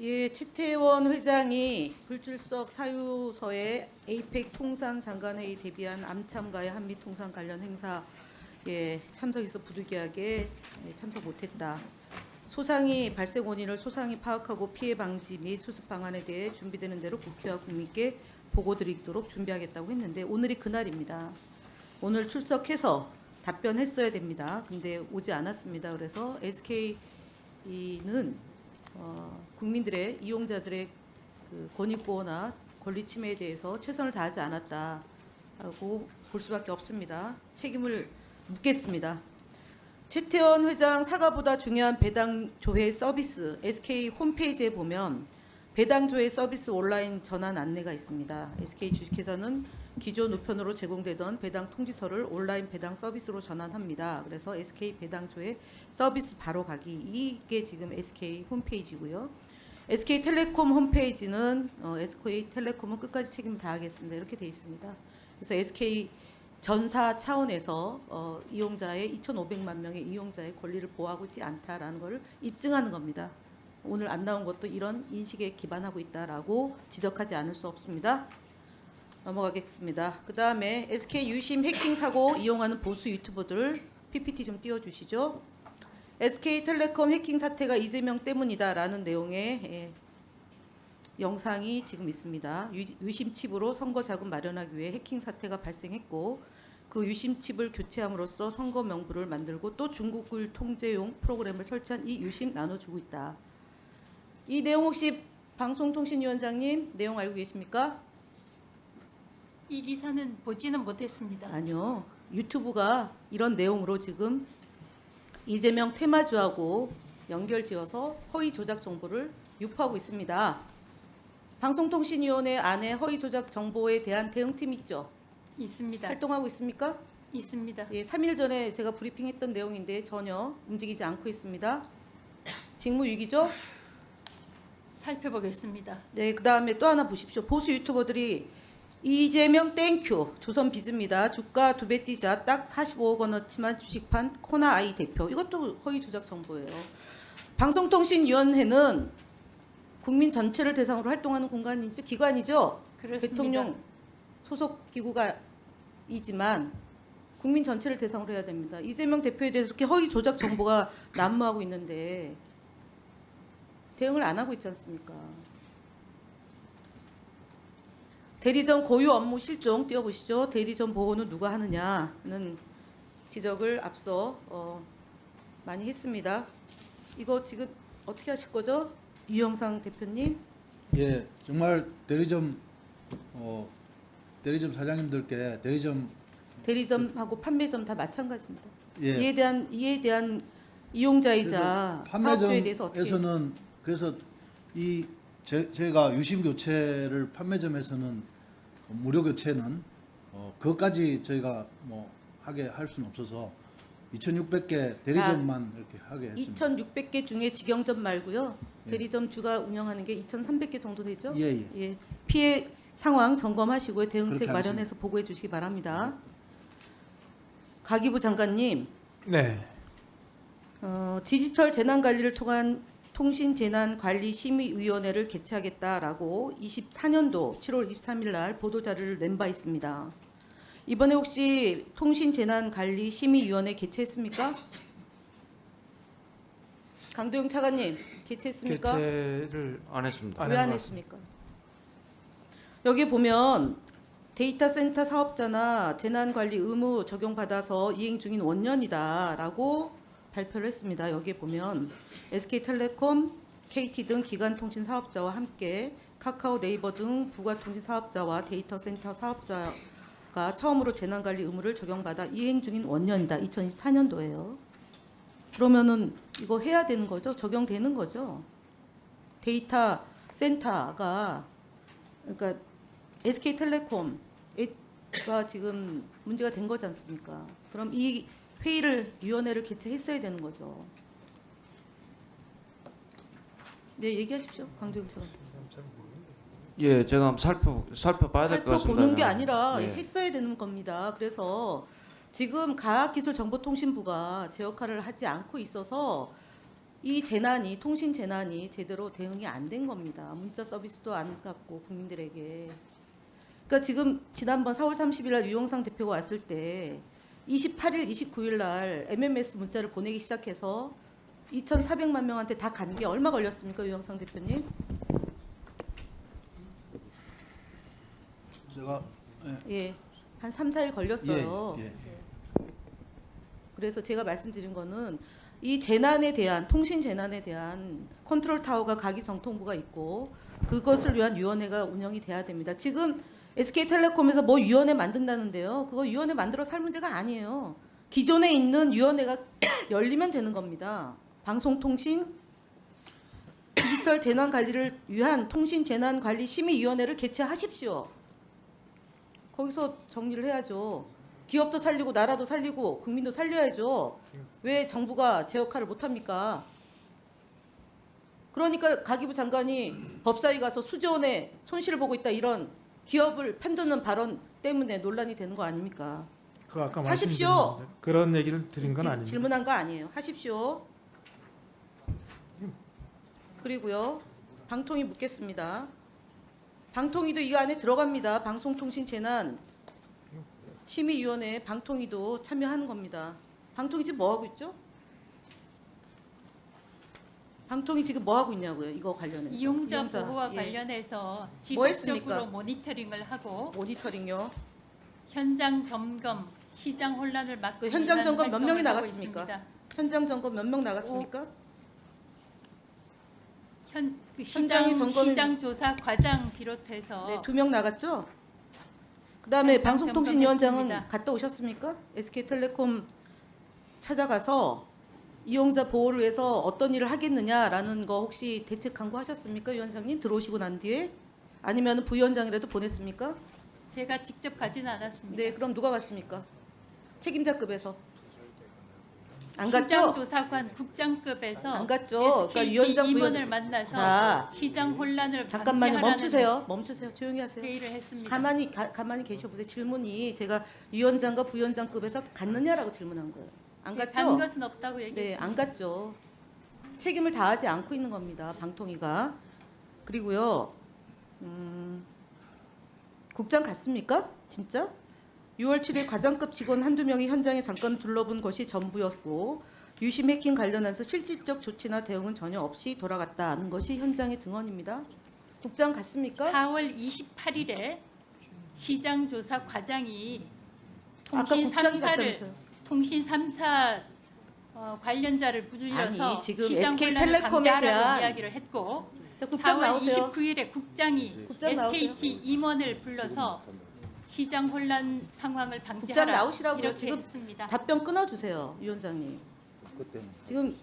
예, 최태원 회장이 불출석 사유서에 에이펙 통상 장관회의 대비한 암참가의 한미 통상 관련 행사에 참석해서 부득이하게 예, 참석 못했다. 소상이 발생 원인을 소상히 파악하고 피해 방지 및 수습 방안에 대해 준비되는 대로 국회와 국민께 보고 드리도록 준비하겠다고 했는데 오늘이 그날입니다. 오늘 출석해서 답변했어야 됩니다. 근데 오지 않았습니다. 그래서 SK는 어, 국민들의 이용자들의 그 권익 보호나 권리 침해에 대해서 최선을 다하지 않았다고 볼 수밖에 없습니다. 책임을 묻겠습니다. 최태원 회장 사과보다 중요한 배당 조회 서비스 SK 홈페이지에 보면 배당 조회 서비스 온라인 전환 안내가 있습니다. SK 주식회사는 기존 우편으로 제공되던 배당 통지서를 온라인 배당 서비스로 전환합니다. 그래서 SK 배당 조회 서비스 바로 가기 이게 지금 SK 홈페이지고요. SK 텔레콤 홈페이지는 어, SK 텔레콤은 끝까지 책임을 다하겠습니다. 이렇게 돼 있습니다. 그래서 SK 전사 차원에서 어, 이용자의 2,500만 명의 이용자의 권리를 보호하고 있지 않다라는 것을 입증하는 겁니다. 오늘 안 나온 것도 이런 인식에 기반하고 있다라고 지적하지 않을 수 없습니다. 넘어가겠습니다. 그 다음에 SK 유심 해킹 사고 이용하는 보수 유튜버들 PPT 좀 띄워주시죠. SK텔레콤 해킹 사태가 이재명 때문이다라는 내용의 예, 영상이 지금 있습니다. 유, 유심 칩으로 선거 자금 마련하기 위해 해킹 사태가 발생했고 그 유심 칩을 교체함으로써 선거 명부를 만들고 또 중국을 통제용 프로그램을 설치한 이 유심 나눠주고 있다. 이 내용 혹시 방송통신위원장님 내용 알고 계십니까? 이 기사는 보지는 못했습니다. 아니요. 유튜브가 이런 내용으로 지금 이재명 테마주하고 연결지어서 허위 조작 정보를 유포하고 있습니다. 방송통신위원회 안에 허위 조작 정보에 대한 대응팀 있죠? 있습니다. 활동하고 있습니까? 있습니다. 예, 3일 전에 제가 브리핑했던 내용인데 전혀 움직이지 않고 있습니다. 직무유기죠? 살펴보겠습니다. 네, 그 다음에 또 하나 보십시오. 보수 유튜버들이 이재명 땡큐 조선 비즈입니다. 주가 두 배 뛰자 딱 45억 원어치만 주식판 코나 아이 대표 이것도 허위 조작 정보예요. 방송통신위원회는 국민 전체를 대상으로 활동하는 공간이죠, 기관이죠. 그렇습니다. 대통령 소속 기구가 이지만 국민 전체를 대상으로 해야 됩니다. 이재명 대표에 대해서 이렇게 허위 조작 정보가 난무하고 있는데 대응을 안 하고 있지 않습니까? 대리점 고유 업무 실종 띄워보시죠. 대리점 보호는 누가 하느냐는 지적을 앞서 어, 많이 했습니다. 이거 지금 어떻게 하실 거죠? 유영상 대표님? 예, 정말 대리점 어, 대리점 사장님들께 대리점 대리점하고 판매점 다 마찬가지입니다. 예, 이에 대한 이에 대한 이용자이자 사업주에 대해서 어떻게 판매점에서는 그래서 이 제, 제가 유심 교체를 판매점에서는 무료 교체는 어, 그것까지 저희가 뭐 하게 할 수는 없어서 2,600개 대리점만 이렇게 하게 했습니다. 2,600개 중에 직영점 말고요. 예. 대리점 주가 운영하는 게 2,300개 정도 되죠? 예, 예. 예. 피해 상황 점검하시고요. 대응책 그렇게 마련해서 보고해 주시기 바랍니다. 가기부 장관님, 네. 어, 디지털 재난 관리를 통한 통신 재난 관리 심의위원회를 개최하겠다라고 24년도 7월 23일 날 보도 자료를 낸 바 있습니다. 이번에 혹시 통신 재난 관리 심의위원회 개최했습니까? 강도영 차관님 개최했습니까? 개최를 안 했습니다. 안왜안 했습니까? 여기 보면 데이터 센터 사업자나 재난 관리 의무 적용 받아서 이행 중인 원년이다라고 발표를 했습니다. 여기에 보면 SK텔레콤, KT 등 기관 통신 사업자와 함께 카카오 네이버 등 부가 통신 사업자와 데이터 센터 사업자가 처음으로 재난 관리 의무를 적용받아 이행 중인 원년이다. 2024년도예요. 그러면은 이거 해야 되는 거죠? 적용되는 거죠? 데이터 센터가 그러니까 SK텔레콤 가 지금 문제가 된 거지 않습니까? 그럼 이 회의를 위원회를 개최했어야 되는 거죠. 네, 얘기하십시오, 강조영 차관. 예, 제가 한번 살펴 살펴봐야 될 것 같습니다. 살펴보는 게 아니라 예. 했어야 되는 겁니다. 그래서 지금 과학기술정보통신부가 제 역할을 하지 않고 있어서 이 재난이 통신 재난이 제대로 대응이 안 된 겁니다. 문자 서비스도 안 갔고 국민들에게. 그러니까 지금 지난번 4월 30일 날 유영상 대표가 왔을 때 28일, 29일 날 MMS 문자를 보내기 시작해서 2,400만 명한테 다 간 게 얼마 걸렸습니까, 유영상 대표님? 제가 예, 한 3, 4일 걸렸어요. 예, 예. 그래서 제가 말씀드린 거는 이 재난에 대한 통신 재난에 대한 컨트롤 타워가 가기 정통부가 있고 그것을 위한 위원회가 운영이 돼야 됩니다. 지금 SK텔레콤에서 뭐 위원회 만든다는데요. 그거 위원회 만들어 살 문제가 아니에요. 기존에 있는 위원회가 열리면 되는 겁니다. 방송통신 디지털 재난 관리를 위한 통신 재난 관리 심의 위원회를 개최하십시오. 거기서 정리를 해야죠. 기업도 살리고 나라도 살리고 국민도 살려야죠. 왜 정부가 제 역할을 못 합니까? 그러니까 가기부 장관이 법사위 가서 수조 원의 손실을 보고 있다 이런 기업을 편드는 발언 때문에 논란이 되는 거 아닙니까? 그 아까 하십시오. 그런 얘기를 드린 건 지- 아닙니다. 질문한 거 아니에요. 하십시오. 그리고요. 방통위 묻겠습니다. 방통위도 이 안에 들어갑니다. 방송통신재난 심의위원회 방통위도 참여하는 겁니다. 방통위 지금 뭐 하고 있죠? 방통위 지금 뭐 하고 있냐고요? 이거 관련해서 이용자 보호와 예. 관련해서 뭐 지속적으로 했습니까? 모니터링을 하고 모니터링요. 현장 점검, 시장 혼란을 막기 그 현장 위한 점검 몇 명이 활동을 하고 나갔습니까? 있습니다. 현장 점검 몇 명 나갔습니까? 현, 그 시장, 점검을- 시장 조사 과장 비롯해서 네, 두 명 나갔죠. 그다음에 현장 방송통신위원장은 점검했습니다. 갔다 오셨습니까? SK텔레콤 찾아가서 이용자 보호를 위해서 어떤 일을 하겠느냐라는 거 혹시 대책 강구하셨습니까, 위원장님? 들어오시고 난 뒤에 아니면 부위원장이라도 보냈습니까? 제가 직접 가지는 않았습니다. 네, 그럼 누가 갔습니까? 책임자급에서 안 갔죠? 조사관 국장급에서 안 갔죠. 그러니까 위원장 부위원- 임원을 만나서 자, 시장 혼란을 잠깐만요, 멈추세요. 멈추세요. 조용히 하세요. 회의를 했습니다. 가만히 가, 가만히 계셔 보세요. 질문이 제가 위원장과 부위원장급에서 갔느냐라고 질문한 거예요. 안 네, 갔죠? 간 것은 없다고 네, 얘기했습니다. 안 갔죠. 책임을 다하지 않고 있는 겁니다. 방통위가. 그리고요. 음, 국장 갔습니까? 진짜? 6월 7일 과장급 직원 한두 명이 현장에 잠깐 둘러본 것이 전부였고 유심 해킹 관련해서 실질적 조치나 대응은 전혀 없이 돌아갔다는 것이 현장의 증언입니다. 국장 갔습니까? 4월 28일에 시장 조사 과장이 아까 통신 국장이 3사를 갔다면서요. 통신 3사 어, 관련자를 불러서 아니, 지금 시장 SK 텔레콤에 대한- 이야기를 했고 자, 국장 4월 나오세요. 29일에 국장이 국장 나오세요. SKT 임원을 불러서 시장 혼란 상황을 국장 방지하라 나오시라고요. 이렇게 지금 했습니다. 답변 끊어주세요, 위원장님. 지금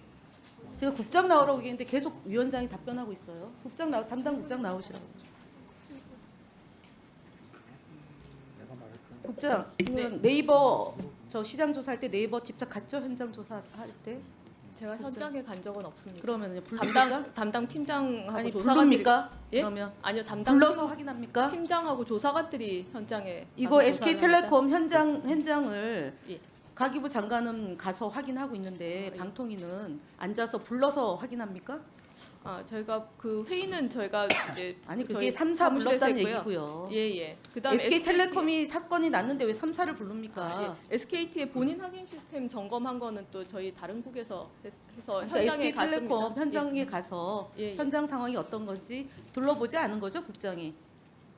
제가 국장 나오라고 얘기했는데 계속 위원장이 답변하고 있어요. 국장 나 담당 국장 나오시라고. 국장, 이건 네이버 저 시장 조사할 때 네이버 직접 갔죠 현장 조사할 때? 제가 현장에 간 적은 없습니다. 그러면요 부릅니까? 담당 담당 팀장하고 아니 조사관들이? 예? 그러면 아니요 담당 불러서 확인합니까? 팀, 장하고 조사관들이 현장에 이거 가서 SK 조사를 텔레콤 현장 현장을 예. 가기부 장관은 가서 확인하고 있는데 아, 예. 방통위는 앉아서 불러서 확인합니까? 아 저희가 그 회의는 저희가 이제 아니 저희 그게 3사 사무실에서 불렀다는 했고요. 얘기고요. 예 예. 그다음에 SK 텔레콤이 사건이 났는데 왜 3사를 부릅니까? 아, 예. SKT의 본인 확인 시스템 점검한 거는 또 저희 다른 국에서 해- 해서 그러니까 현장에 SK 텔레콤 갔습니다. 현장에 가서 예, 예. 현장 상황이 어떤 건지 둘러보지 않은 거죠, 국장이.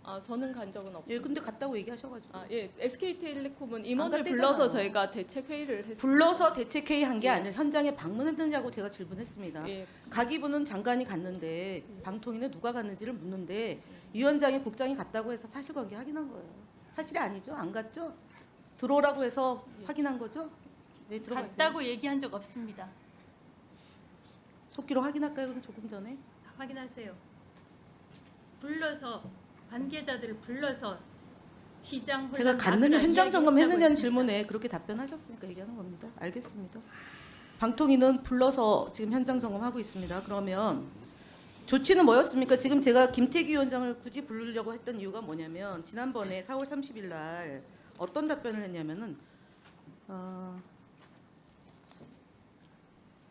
예. 아 저는 간 적은 없습니다. 예, 근데 갔다고 얘기하셔가지고 아 예. SK텔레콤은 임원을 갔대잖아요. 불러서 저희가 대책 회의를 했습니다. 불러서 대책회의 한게 예. 아니라 현장에 방문했느냐고 제가 질문했습니다. 예. 가기부는 장관이 갔는데 방통위는 누가 갔는지를 묻는데 위원장이 국장이 갔다고 해서 사실관계 확인한 거예요. 사실이 아니죠? 안 갔죠? 들어오라고 해서 확인한 거죠? 네, 들어가세요. 갔다고 얘기한 적 없습니다. 속기로 확인할까요? 그럼 조금 전에. 확인하세요. 불러서 관계자들을 불러서 시장 제가 갔느냐 막으라 현장 점검했느냐는 질문에 그렇게 답변하셨으니까 얘기하는 겁니다. 알겠습니다. 방통위는 불러서 지금 현장 점검하고 있습니다. 그러면 조치는 뭐였습니까? 지금 제가 김태기 위원장을 굳이 부르려고 했던 이유가 뭐냐면 지난번에 4월 30일 날 어떤 답변을 했냐면은 어,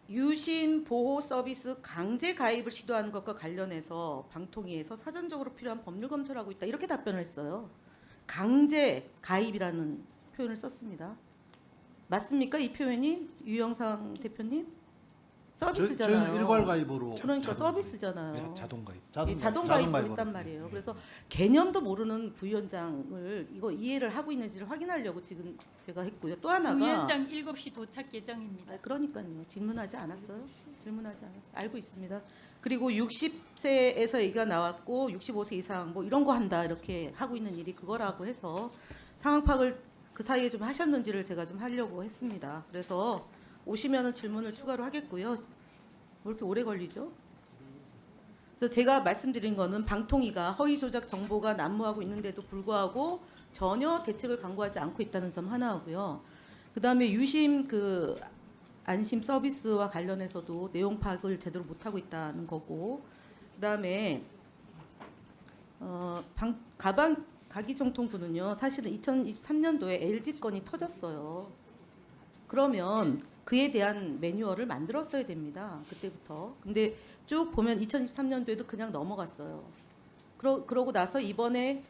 유신 보호 서비스 강제 가입을 시도하는 것과 관련해서 방통위에서 사전적으로 필요한 법률 검토를 하고 있다 이렇게 답변을 했어요. 강제 가입이라는 표현을 썼습니다. 맞습니까 이 표현이 유영상 대표님? 서비스잖아요. 저희는 일괄 가입으로 그러니까 서비스잖아요. 자 동 가입. 자동, 예, 자동 가입- 가입을 가입으로. 했단 말이에요. 그래서 개념도 모르는 부위원장을 이거 이해를 하고 있는지를 확인하려고 지금 제가 했고요. 또 하나가 부위원장 7시 도착 예정입니다. 아, 그러니까요. 질문하지 않았어요. 질문하지 않았어요. 알고 있습니다. 그리고 60세에서 얘기가 나왔고 65세 이상 뭐 이런 거 한다 이렇게 하고 있는 일이 그거라고 해서 상황 파악을 그 사이에 좀 하셨는지를 제가 좀 하려고 했습니다. 그래서 오시면은 질문을 추가로 하겠고요. 왜 이렇게 오래 걸리죠? 그래서 제가 말씀드린 거는 방통위가 허위 조작 정보가 난무하고 있는데도 불구하고 전혀 대책을 강구하지 않고 있다는 점 하나하고요. 그다음에 유심 그 안심 서비스와 관련해서도 내용 파악을 제대로 못하고 있다는 거고 그다음에 어, 방, 가방 가기정통부는요 사실은 2023년도에 LG 건이 터졌어요. 그러면 그에 대한 매뉴얼을 만들었어야 됩니다. 그때부터. 근데 쭉 보면 2023년도에도 그냥 넘어갔어요. 그러, 그러고 나서 이번에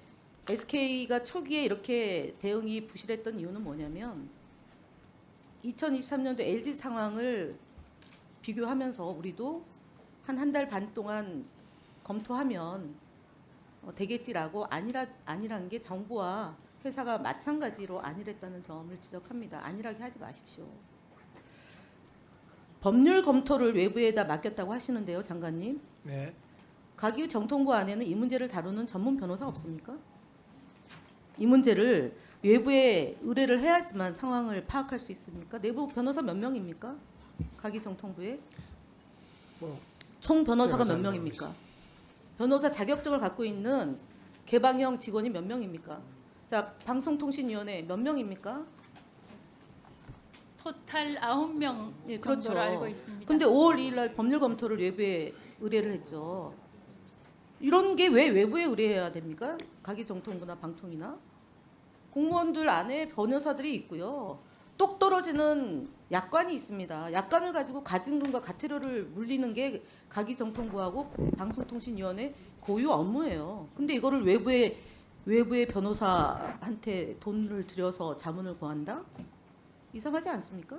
SK가 초기에 이렇게 대응이 부실했던 이유는 뭐냐면 2023년도 LG 상황을 비교하면서 우리도 한 한 달 반 동안 검토하면 어, 되겠지라고 아니라 아니란 게 정부와 회사가 마찬가지로 아니랬다는 점을 지적합니다. 안일하게 하지 마십시오. 법률 검토를 외부에다 맡겼다고 하시는데요, 장관님. 네. 가기 정통부 안에는 이 문제를 다루는 전문 변호사 없습니까? 이 문제를 외부에 의뢰를 해야지만 상황을 파악할 수 있습니까? 내부 변호사 몇 명입니까? 가기 정통부에 뭐 총 변호사가 몇잘 명입니까? 변호사 자격증을 갖고 있는 개방형 직원이 몇 명입니까? 자, 방송통신위원회 몇 명입니까? 토탈 9명 예, 정도로 그렇죠. 알고 있습니다. 근데 5월 2일 날 법률 검토를 외부에 의뢰를 했죠. 이런 게 왜 외부에 의뢰해야 됩니까? 가기정통부나 방통이나 공무원들 안에 변호사들이 있고요. 똑 떨어지는 약관이 있습니다. 약관을 가지고 가증금과 가태료를 물리는 게 가기정통부하고 방송통신위원회 고유 업무예요. 근데 이거를 외부에 외부의 변호사한테 돈을 들여서 자문을 구한다? 이상하지 않습니까?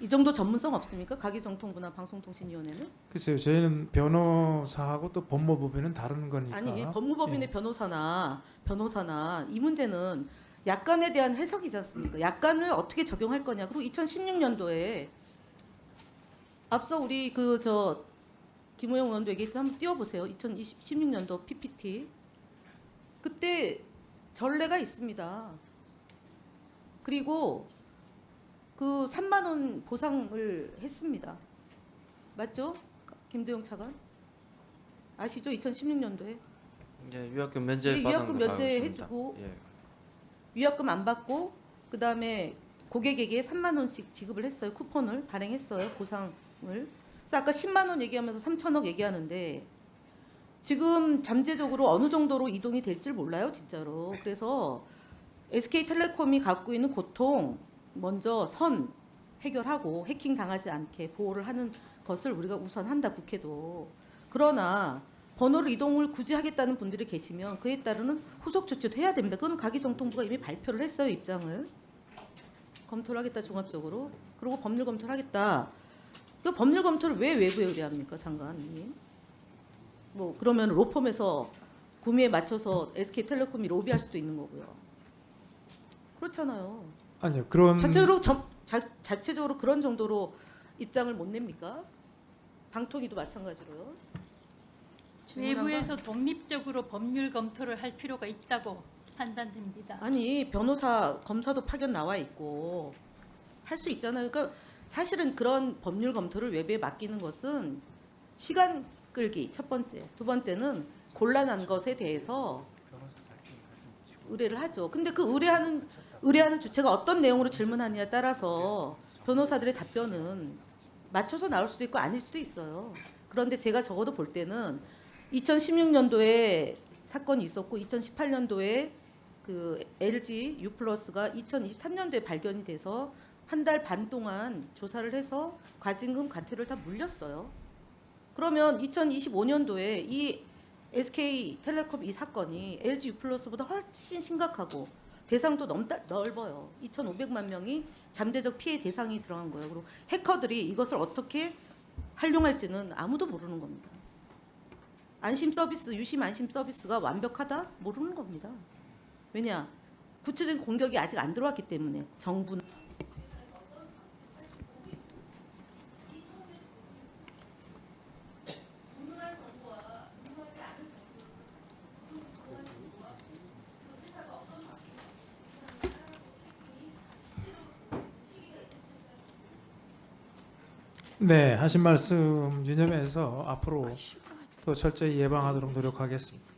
이 정도 전문성 없습니까? 가기정통부나 방송통신위원회는? 글쎄요. 저희는 변호사하고 또 법무법인은 다른 거니까. 아니 법무법인의 변호사나 변호사나 이 문제는 약관에 대한 해석이지 않습니까? 약관을 어떻게 적용할 거냐. 그리고 2016년도에 앞서 우리 그 저 김우영 의원도 얘기했죠. 한번 띄워보세요. 2016년도 PPT. 그때 전례가 있습니다. 그리고 그 3만 원 보상을 했습니다. 맞죠? 김도영 차관? 아시죠? 2016년도에 예, 위약금 면제 예, 위약금 거 면제. 해주고 예. 위약금 안 받고 그 다음에 고객에게 3만 원씩 지급을 했어요. 쿠폰을 발행했어요. 보상을. 그래서 아까 10만 원 얘기하면서 3천억 얘기하는데 지금 잠재적으로 어느 정도로 이동이 될지 몰라요, 진짜로. 그래서 SK텔레콤이 갖고 있는 고통 먼저 선 해결하고 해킹 당하지 않게 보호를 하는 것을 우리가 우선한다 국회도. 그러나 번호를 이동을 굳이 하겠다는 분들이 계시면 그에 따르는 후속 조치도 해야 됩니다. 그건 가기정통부가 이미 발표를 했어요 입장을 검토를 하겠다 종합적으로 그리고 법률 검토를 하겠다. 그 법률 검토를 왜 외부에 의뢰합니까 장관님? 뭐 그러면 로펌에서 구매에 맞춰서 SK텔레콤이 로비할 수도 있는 거고요. 그렇잖아요. 아니요. 그런 자체로 점, 자, 자체적으로 그런 정도로 입장을 못 냅니까? 방통위도 마찬가지로요. 외부에서 독립적으로 법률 검토를 할 필요가 있다고 판단됩니다. 아니 변호사 검사도 파견 나와 있고 할 수 있잖아요. 그러니까 사실은 그런 법률 검토를 외부에 맡기는 것은 시간 끌기 첫 번째, 두 번째는 곤란한 것에 대해서 의뢰를 하죠. 근데 그 의뢰하는 의뢰하는 주체가 어떤 내용으로 질문하느냐에 따라서 변호사들의 답변은 맞춰서 나올 수도 있고 아닐 수도 있어요. 그런데 제가 적어도 볼 때는 2016년도에 사건이 있었고 2018년도에 그 LG U 플러스가 2023년도에 발견이 돼서 한 달 반 동안 조사를 해서 과징금 과태료를 다 물렸어요. 그러면 2025년도에 이 SK 텔레콤 이 사건이 LG U+보다 훨씬 심각하고 대상도 넘다 넓어요. 2,500만 명이 잠재적 피해 대상이 들어간 거예요. 그리고 해커들이 이것을 어떻게 활용할지는 아무도 모르는 겁니다. 안심 서비스, 유심 안심 서비스가 완벽하다? 모르는 겁니다. 왜냐? 구체적인 공격이 아직 안 들어왔기 때문에 정부는 네 하신 말씀 유념해서 앞으로 또 철저히 예방하도록 노력하겠습니다.